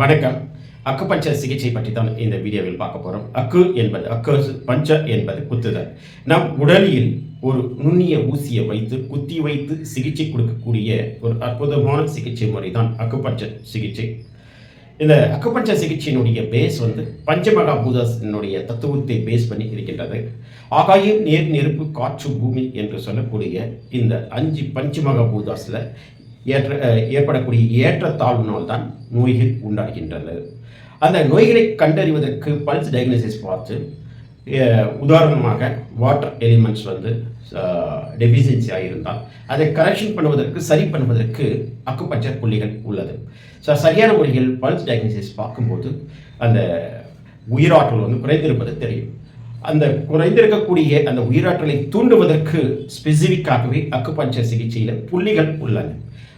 வணக்கம். அக்குபஞ்சர் சிகிச்சை பற்றி தான் இந்த வீடியோவில் பார்க்க போகிறோம் அக்கு என்பது அக்கர்ஸ் பஞ்ச என்பது குத்துதல். நம் உடலில் ஒரு நுண்ணிய ஊசியை வைத்து குத்தி வைத்து சிகிச்சை கொடுக்கக்கூடிய ஒரு அற்புதமான சிகிச்சை முறை தான் அக்குபஞ்சர் சிகிச்சை. இந்த அக்குபஞ்சர் சிகிச்சையினுடைய பேஸ் வந்து பஞ்சமகா பூதத்தினுடைய தத்துவத்தை பேஸ் பண்ணி இருக்கின்றது. ஆகாயம் நேர் நெருப்பு காற்று பூமி என்று சொல்லக்கூடிய இந்த அஞ்சு பஞ்சமகா பூதாஸில் ஏற்ற ஏற்படக்கூடிய ஏற்றத்தாழ்வினால் தான் நோய்கள் உண்டாகின்றன. அந்த நோய்களை கண்டறிவதற்கு பல்ஸ் டயக்னோசிஸ் பார்த்து உதாரணமாக வாட்டர் எலிமெண்ட்ஸ் வந்து டெஃபிஷியன்சியாக இருந்தால் அதை கரெக்ஷன் பண்ணுவதற்கு சரி பண்ணுவதற்கு அக்குபச்சர் புள்ளிகள் உள்ளது. ஸோ சரியான முறையில் பல்ஸ் டயக்னோசிஸ் பார்க்கும்போது அந்த உயிராற்றல் வந்து குறைந்திருப்பது தெரியும். அந்த குறைந்திருக்கக்கூடிய அந்த உயிராற்றலை தூண்டுவதற்கு ஸ்பெசிஃபிக்காகவே அக்குபஞ்சர் சிகிச்சையில் புள்ளிகள் உள்ளன.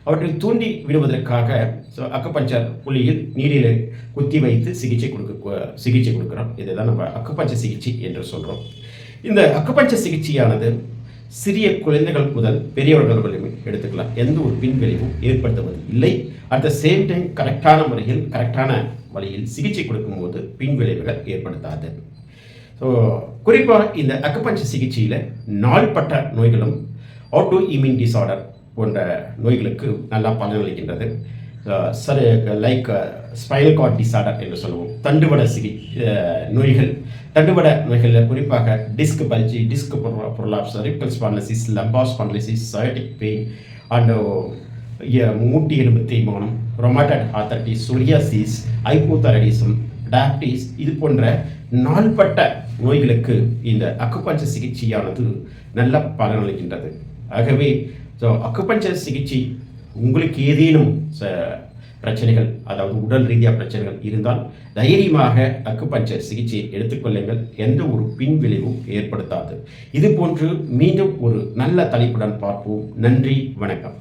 அவற்றை தூண்டி விடுவதற்காக ஸோ புள்ளியில் நீரில் குத்தி வைத்து சிகிச்சை கொடுக்க சிகிச்சை கொடுக்குறோம். இதுதான் நம்ம அக்குபஞ்சர் சிகிச்சை என்று சொல்கிறோம் இந்த அக்குபஞ்சர் சிகிச்சையானது சிறிய குழந்தைகள் முதல் பெரியவர்கள் வரையுமே எடுத்துக்கலாம். எந்த ஒரு பின்விளைவும் ஏற்படுத்துவது இல்லை. அட் த சேம் டைம் கரெக்டான முறையில் கரெக்டான வழியில் சிகிச்சை கொடுக்கும்போது பின்விளைவுகள் ஏற்படுத்தாது. ஸோ குறிப்பாக இந்த அக்குபஞ்சர் சிகிச்சையில் நாள்பட்ட நோய்களும் ஆட்டோ இம்யூன் டிசார்டர் போன்ற நோய்களுக்கு நல்லா பலனளிக்கின்றது சரி லைக் ஸ்பைனல் கார்ட் டிசார்டர் என்று சொல்லுவோம். தண்டுவட சிகி நோய்கள். தண்டுவட நோய்களில் குறிப்பாக disc bulge disc prolapse ரிப்கல் spondylosis lumbar spondylosis sciatic pain and மூட்டி எலும்பு தேய்மானம் ரொமாட்டட் ஆத்தரட்டிஸ் சொரியாசிஸ் ஐப்போதரடிசம் டயபிட்டிஸ் இது போன்ற நாள்பட்ட நோய்களுக்கு இந்த அக்குபஞ்ச சிகிச்சையானது நல்ல பலனளிக்கின்றது ஆகவே ஸோ அக்குபஞ்சர் சிகிச்சை உங்களுக்கு ஏதேனும் ச- பிரச்சனைகள் அதாவது உடல் ரீதியாக பிரச்சனைகள் இருந்தால் தைரியமாக அக்குபஞ்சர் சிகிச்சையை எடுத்துக்கொள்ளுங்கள் எந்த ஒரு பின்விளைவும் ஏற்படுத்தாது. இது போன்று மீண்டும் ஒரு நல்ல தலைப்புடன் பார்ப்போம். நன்றி வணக்கம்.